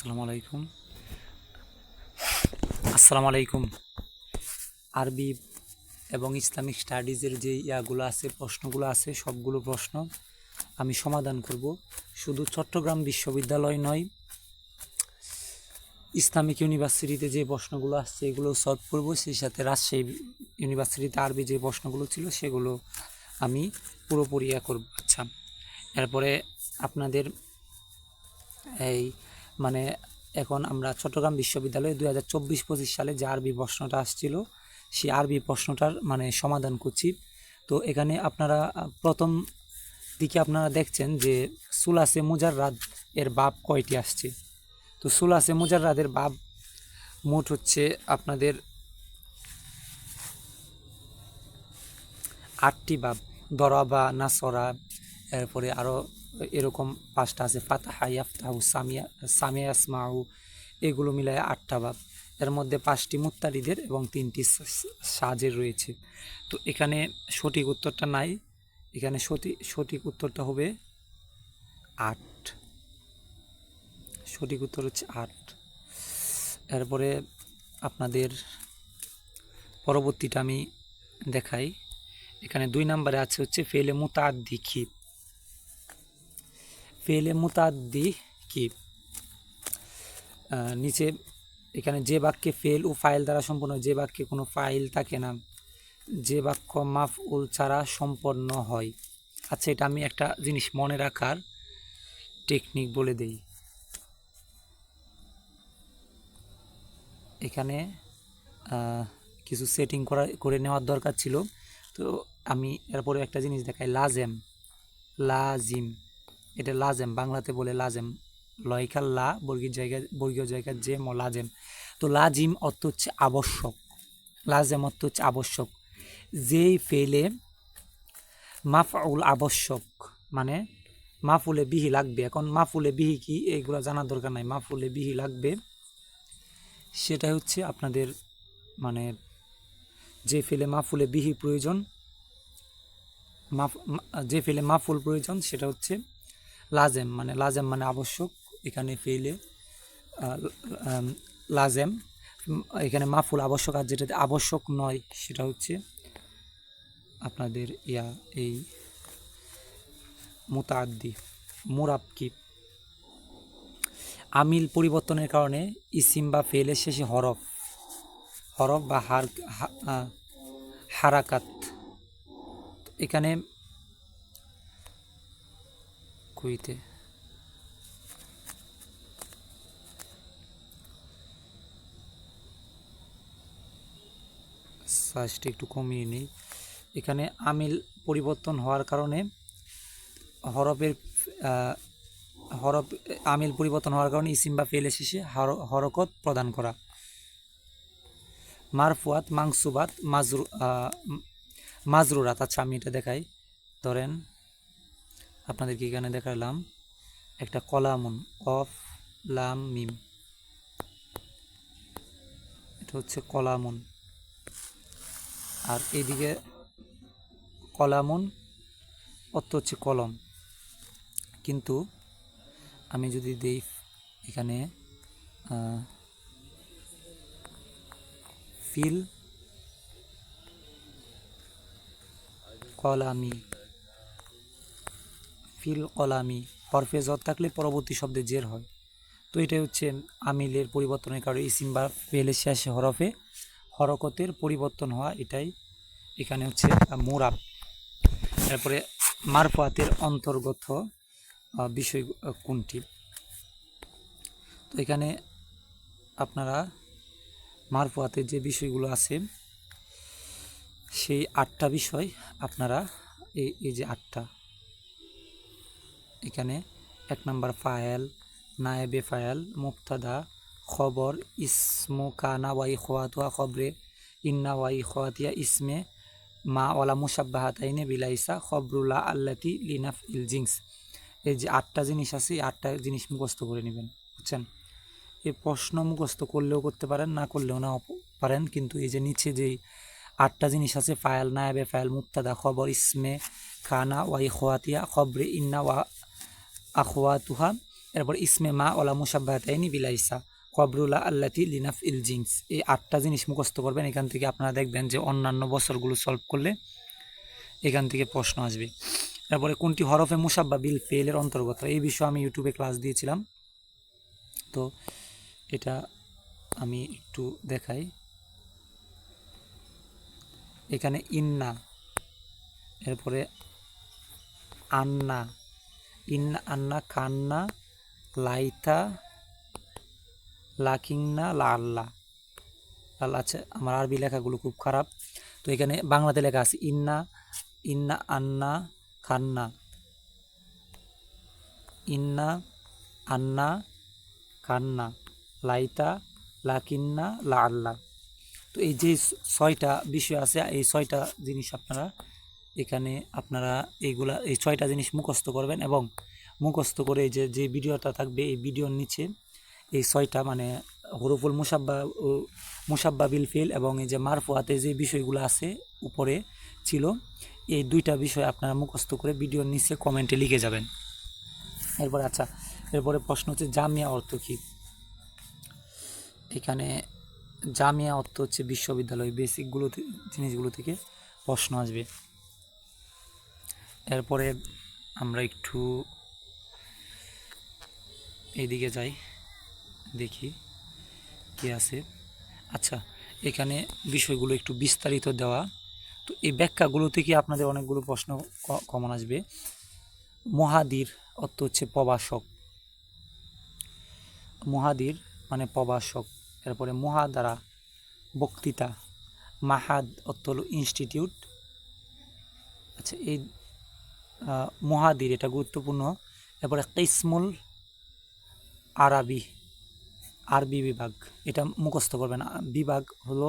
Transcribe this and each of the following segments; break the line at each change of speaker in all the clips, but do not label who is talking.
আসসালামু আলাইকুম। আসসালামু আলাইকুম। আরবি এবং ইসলামিক স্টাডিজের যে ইয়াগুলো আছে, প্রশ্নগুলো আছে, সবগুলো প্রশ্ন আমি সমাধান করব। শুধু চট্টগ্রাম বিশ্ববিদ্যালয় নয়, ইসলামিক ইউনিভার্সিটিতে যে প্রশ্নগুলো আসছে এগুলো সলভ করব। সেই সাথে রাজশাহী ইউনিভার্সিটিতে আরবি যে প্রশ্নগুলো ছিল সেগুলো আমি পুরোপুরি ইয়া করব। আচ্ছা এরপরে আপনাদের এই মানে এখন আমরা চট্টগ্রাম বিশ্ববিদ্যালয়ে দুই হাজার চব্বিশ পঁচিশ সালে যে আরবি প্রশ্নটা আসছিল, সেই আরবি প্রশ্নটার মানে সমাধান করছি। তো এখানে আপনারা, প্রথম দিকে আপনারা দেখছেন যে সুলাসে মুজাররাদ এর বাপ কয়টি আসছে? তো সুলাসে মুজাররাদের বাপ মোট হচ্ছে আপনাদের আটটি বাপ, দরাবা, নাসরা, এরপরে আরও এরকম পাঁচটা আছে, ফাতাহা, ইয়াফতাহু, সামিয়া সামিয়া আসমাহু এগুলো মিলায় আটটা বাব। এর মধ্যে পাঁচটি মুত্তারিদের এবং তিনটি সাজের রয়েছে। তো এখানে সঠিক উত্তরটা নাই। এখানে সঠিক সঠিক উত্তরটা হবে আট। সঠিক উত্তর হচ্ছে আট। এরপরে আপনাদের পরবর্তীটা আমি দেখাই। এখানে দুই নম্বরে আছে হচ্ছে ফেলে মুতাদ্দি কি ফেলে মুতাদ্দি কি? নিচে এখানে যে বাক্যে ফেল ও ফাইল দ্বারা সম্পন্ন, যে বাক্যে কোনো ফাইল থাকে না, যে বাক্য মাফ উল ছাড়া সম্পন্ন হয়। আচ্ছা এটা আমি একটা জিনিস মনে রাখার টেকনিক বলে দেই। এখানে কিছু সেটিং করা, করে নেওয়ার দরকার ছিল। তো আমি এরপরে একটা জিনিস দেখাই, লাজেম। লাজিম। এটা লাজেম, বাংলাতে বলে লাজেম। লয়কাল লা বর্গীর জায়গায় বর্গীয় জায়গায় যে ম, লাজেম। তো লাজিম অর্থ হচ্ছে আবশ্যক। লাজেম অর্থ হচ্ছে আবশ্যক। যেই ফেলে মাফউল আবশ্যক মানে মাফুলে বিহি লাগবে। এখন মাফুলে বিহি কি এইগুলো জানার দরকার নাই। মাফুলে বিহি লাগবে। সেটা হচ্ছে আপনাদের মানে যে ফেলে মাফুলে বিহি প্রয়োজন, মাফ, যে ফেলে মাফুল প্রয়োজন, সেটা হচ্ছে লাজেম মানে লাজেম মানে আবশ্যক, এখানে ফেলে লাজেম, এখানে মাফুল আবশ্যক, আর যেটাতে আবশ্যক নয় সেটা হচ্ছে আপনাদের ইয়া, এই মোতাদ্দি মুরাবকি আমিল পরিবর্তনের কারণে ইসিম বা ফেলের শেষে হরফ হরফ বা হার হারাকাত। এখানে কুইতে। সাইজটা একটু কমিয়ে নিই। এখানে আমিল পরিবর্তন হওয়ার কারণে হরফের হরফ, আমিল পরিবর্তন হওয়ার কারণে ইসিম বা ফেলে শেষে হর- হরকত প্রদান করা। মারফুয়াত, মাংসুবাত, মাজরু মাজরুরাত আচ্ছা আমি এটা দেখাই। ধরেন আপনাদেরকে এখানে দেখালাম একটা কলামুন অফ লাম, মিম। এটা হচ্ছে কলামুন। আর এইদিকে কলামুন, অর্থ হচ্ছে কলম। কিন্তু আমি যদি দেই এখানে ফিল, কলামি। ফিল কলামি হরফে জর থাকলে পরবর্তী শব্দে জের হয়। তো এটাই হচ্ছে আমিলের পরিবর্তনের কারণে ইসিম বা ফেলের শেষে হরফে। হরকতের পরিবর্তন হওয়া এটাই। এখানে হচ্ছে মোরাব। তারপরে মারফাতের অন্তর্গত বিষয় কোনটি? তো এখানে আপনারা মারফুয়াতের যে বিষয়গুলো আছে, সেই আটটা বিষয় আপনারা, এই এই যে আটটা এখানে এক নম্বর ফায়েল, নায়েবে ফায়েল মুক্তাদা খবর, ইসমু কানা ওয়াই খোয়াতুয়া খবরে, ইন্না ওয়াই খোয়াতিয়া ইসমে মা ওয়ালা মুসাব্বাহাতাইনে বিলাইসা খবরুল্লাহ আল্লাতি লিনাফ ইল জিংস। এই যে আটটা জিনিস আছে, এই আটটা জিনিস মুখস্থ করে নেবেন, বুঝছেন? এই প্রশ্ন মুখস্থ করলেও করতে পারেন, না করলেও না পারেন, কিন্তু এই যে নিচে যেই আটটা জিনিস আছে, ফায়াল, নায়াবে ফায়াল মুক্তাদা খবর, ইসমে খানা ওয়াই খোয়াতিয়া খবরে, ইন্না ওয়া আখওয়াতুহা, এরপর ইসমে মা ওলা মুসাব্বাহাতাইনি বিলাইসা, কবরুলা আল্লাতি লিনাফ ইল জিন্স। এই আটটা জিনিস মুখস্থ করবেন, এখান থেকে আপনারা দেখবেন যে অন্যান্য বছরগুলো সলভ করলে এখান থেকে প্রশ্ন আসবে। তারপরে কোনটি হরফে মুসাব্বা বিল ফেলের অন্তর্গত? এই বিষয়ে আমি ইউটিউবে ক্লাস দিয়েছিলাম। তো এটা আমি একটু দেখাই। এখানে ইন্না, এরপরে আন্না ইন্না আন্না কান্না লাইতা লাকিংনা লা আল্লাহ আল্লাহ আচ্ছা আমার আরবি লেখাগুলো খুব খারাপ। তো এখানে বাংলাতে লেখা আছে, ইন্না ইন্না আন্না কান্না। ইন্না আন্না কান্না লাইতা লাকিন্না লা আল্লাহ তো এই যে ছয়টা বিষয় আছে, এই ছয়টা জিনিস আপনারা এখানে আপনারা এইগুলা, এই ছয়টা জিনিস মুখস্থ করবেন এবং মুখস্থ করে যে যে ভিডিওটা থাকবে, এই ভিডিওর নিচে এই ছয়টা মানে হরফুল মুসাব্বা মুসাব্বা বিল ফিল এবং এই যে মারফুয়াতে যে বিষয়গুলো আছে উপরে ছিল, এই দুইটা বিষয় আপনারা মুখস্থ করে ভিডিওর নিচে কমেন্টে লিখে যাবেন। এরপরে আচ্ছা এরপরে প্রশ্ন হচ্ছে জামিয়া অর্থ কী? এখানে জামিয়া অর্থ হচ্ছে বিশ্ববিদ্যালয় বেসিকগুলো জিনিসগুলো থেকে প্রশ্ন আসবে। এরপরে আমরা একটু এদিকে যাই, দেখি কি আছে। আচ্ছা এখানে বিষয়গুলো একটু বিস্তারিত দেওয়া। তো এই ব্যাখ্যাগুলো থেকে আপনাদের অনেকগুলো প্রশ্ন কমন আসবে? মহাদির অর্থ হচ্ছে প্রবাসক মহাদির মানে প্রবাসক এরপরে মহাদারা বক্তৃতা। মাহাদ অর্থ হল ইনস্টিটিউট আচ্ছা এই মহাদির, এটা গুরুত্বপূর্ণ। এরপরে কিসমুল আরবি আরবি বিভাগ, এটা মুখস্থ করবেন। বিভাগ হলো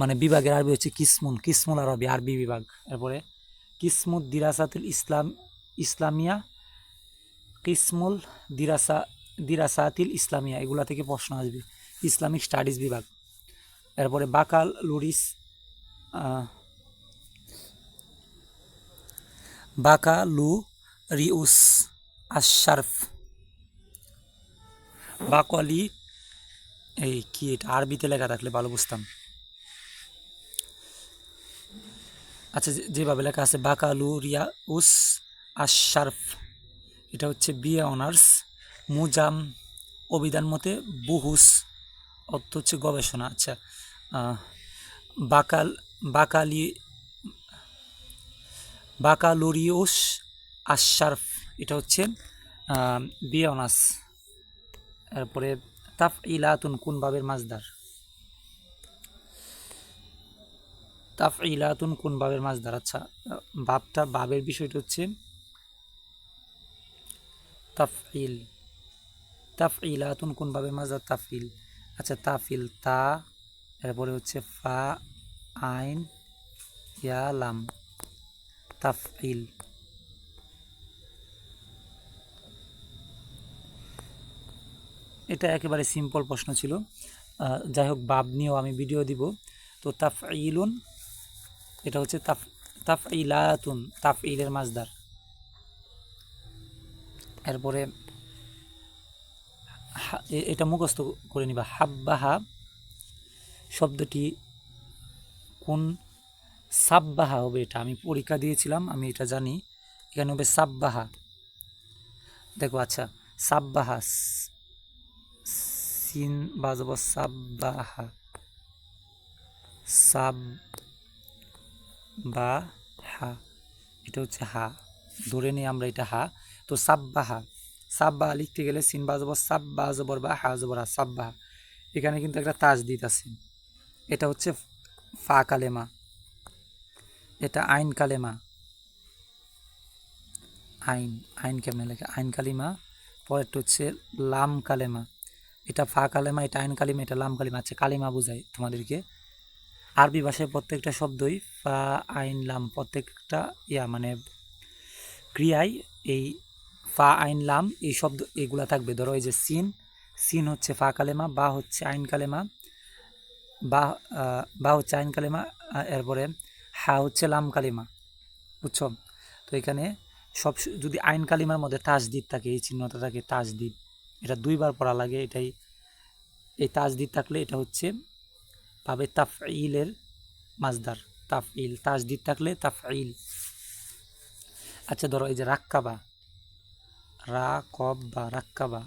মানে বিভাগের আরবি হচ্ছে কিসমুন কিসমুল আরবি আরবি বিভাগ। এরপরে কিসমুদ দিরাসাতুল ইসলাম, ইসলামিয়া, কিসমুল দিরাসা, দিরাসাতিল ইসলামিয়া, এগুলা থেকে প্রশ্ন আসবে। ইসলামিক স্টাডিজ বিভাগ। এরপরে বাকাল লুরিস বাকা, লু, রিউস, আশারফ। বাকলি এই কি এটা? আরবিতে লেখা থাকলে ভালো বুঝতাম। আচ্ছা যেভাবে লেখা আছে বাকালু রিয়া উস আশারফ। এটা হচ্ছে বিএ অনার্স, মুজাম, অভিধান মতে বুহুস, অর্থ হচ্ছে গবেষণা। আচ্ছা বাকাল বাকালি বাকালোরিউস আশারফ এটা হচ্ছে বিএ অনার্স এরপরে তাফ ইলাতুন কোন বাবের মাজদার? তাফ ইলাতুন কোন বাবের মাজদার? আচ্ছা বাবটা বাবের বিষয়টা হচ্ছে তাফইল তাফইলাতুন কোন বাবের মাজদার? তাফইল আচ্ছা তাফিল তা, এরপরে হচ্ছে ফা, আইন, ইয়া, লাম। তাফইল এটা একেবারে সিম্পল প্রশ্ন ছিল। যাই হোক বাব নিয়েও আমি ভিডিও দিব। তো তাফইলুন এটা হচ্ছে তাফ তাফইলাতুন তাফইলের মাজদার এরপরে এটা মুখস্থ করে নিবা। হাব্বাহা শব্দটি কোন সাব্বাহা হবে এটা। আমি পরীক্ষা দিয়েছিলাম, আমি এটা জানি। এখানে হবে সাব্বাহা। দেখো আচ্ছা সাব্বাহা, সিন বাজব সাব্বাহা। সাব বা হা এটা হচ্ছে হা। ধরে নিই আমরা এটা হা। তো সাব্বাহা সাব্বা লিখতে গেলে সিন বাজব সাব্বা জবর বা হা জবর হা সাব্বাহা। এখানে কিন্তু একটা তাজ তাজদিদ আছে। এটা হচ্ছে ফা কালেমা। এটা আইন কালেমা। আইন আইন কেমনে লেখে? আইন কালিমা পরেরটা হচ্ছে লাম কালেমা। এটা ফা কালেমা, এটা আইন কালিমা, এটা লাম কালিমা। আচ্ছা কালিমা বোঝায় তোমাদেরকে। আরবি ভাষায় প্রত্যেকটা শব্দই ফা, আইন, লাম, প্রত্যেকটা ইয়া মানে ক্রিয়ায় এই ফা, আইন, লাম, এই শব্দ এগুলা থাকবে। ধরো এই যে সিন সিন হচ্ছে ফা কালেমা, বা হচ্ছে আইন কালেমা, বা বা হচ্ছে আইন কালেমা এরপরে হা হচ্ছে লাম কালিমা, বুঝছ? তো এখানে সব যদি আইন কালিমার মধ্যে তাজদিদ থাকে, এই চিহ্নটা থাকে তাজদিদ, এটা দুইবার পড়া লাগে এটাই। এই তাজদিদ থাকলে এটা হচ্ছে পাবে তাফইলের মাজদার তাফইল তাজদিদ থাকলে তাফ ইল আচ্ছা ধরো এই যে রাক্কাবা রা কব বা রাক্কাবা,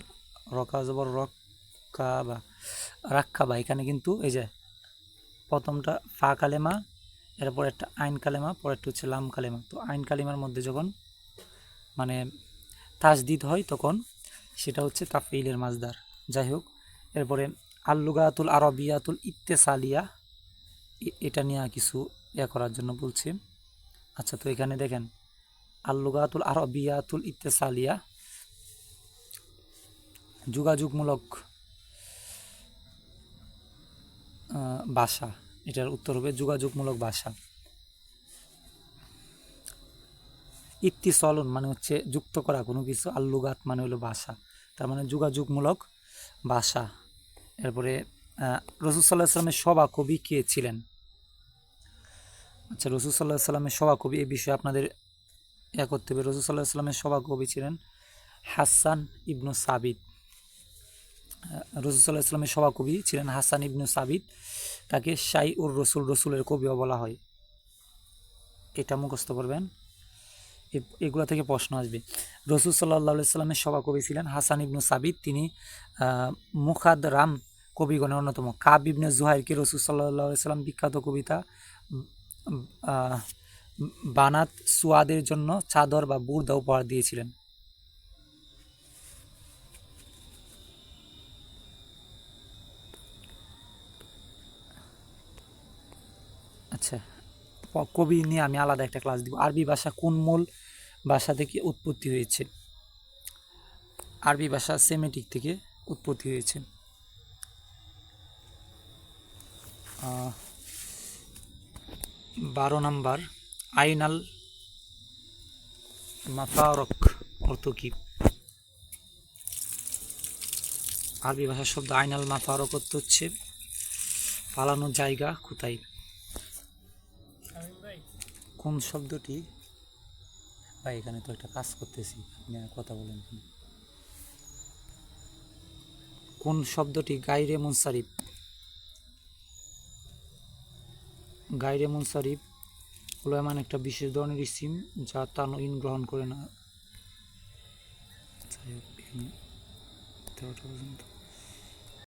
রকা জবর রক্কাবা, রাক্কাবা, এখানে কিন্তু এই যে প্রথমটা ফা কালেমা এরপর একটা আইন কালেমা পরেরটা হচ্ছে লাম কালেমা। তো আইন কালেমার মধ্যে যখন মানে তাজদিদ হয় তখন সেটা হচ্ছে তাফইলের মাজদার যাই হোক, এরপরে আল্লুগাতুল আরবিয়াতুল ইত্তেসালিয়া এটা নিয়ে কিছু ইয়া করার জন্য বলছি। আচ্ছা তো এখানে দেখেন, আল্লুগাতুল আরবিয়াতুল ইত্তেসালিয়া যোগাযোগমূলক ভাষা। এটার উত্তর হবে যোগাযোগমূলক ভাষা। ইত্তিসলন মানে হচ্ছে যুক্ত করা, কোনো কিছু আল্লুগাত মানে হলো ভাষা। তার মানে যোগাযোগমূলক ভাষা। এরপরে রসুল সাল্লাহ সাল্লামের সভা কবি কে ছিলেন? আচ্ছা রসুল সাল্লাহ সাল্লামের সভা কবি এই বিষয়ে আপনাদের ইয়া করতে হবে। রসুল সাল্লাহ সাল্লামের সভা কবি ছিলেন হাসান ইবনু সাবিত রসুল সাল্লাহ সাল্লামের সভা কবি ছিলেন হাসান ইবনু সাবিত তাকে শাই উর রসুল রসুলের কবিও বলা হয়। এটা মুখস্থ করবেন। এগুলা থেকে প্রশ্ন আসবে। রসুল সাল্লাহ সাল্লামের সভাকবি ছিলেন হাসান ইবনু সাবিত। তিনি মুখাদ রাম কবিগণের অন্যতম। কাব ইবনে জুহাইরকে রসুল সাল্লাহ সাল্লাম বিখ্যাত কবিতা বানাত সুয়াদের জন্য চাদর বা বুর্দা উপহার দিয়েছিলেন। আচ্ছা কবি নিয়ে আমি আলাদা একটা ক্লাস দিব। আরবি ভাষা কোন মূল ভাষা থেকে উৎপত্তি হয়েছে? আরবি ভাষা সেমেটিক থেকে উৎপত্তি হয়েছে। বারো নাম্বার, আইনাল মাফারক অর্থ কি? আরবি ভাষার শব্দ আইনাল মাফারক অর্থ হচ্ছে পালানোর জায়গা কোথায়? কোন শব্দটি? ভাই, এখানে তো একটা কাজ করতেছি। আপনি আর কথা বলেন কোন শব্দটি গাইরে মুনসারিফ গাইরে মুনসারিফ হলো এমন একটা বিশেষ ধরনের সিম যা তানইন গ্রহণ করে না।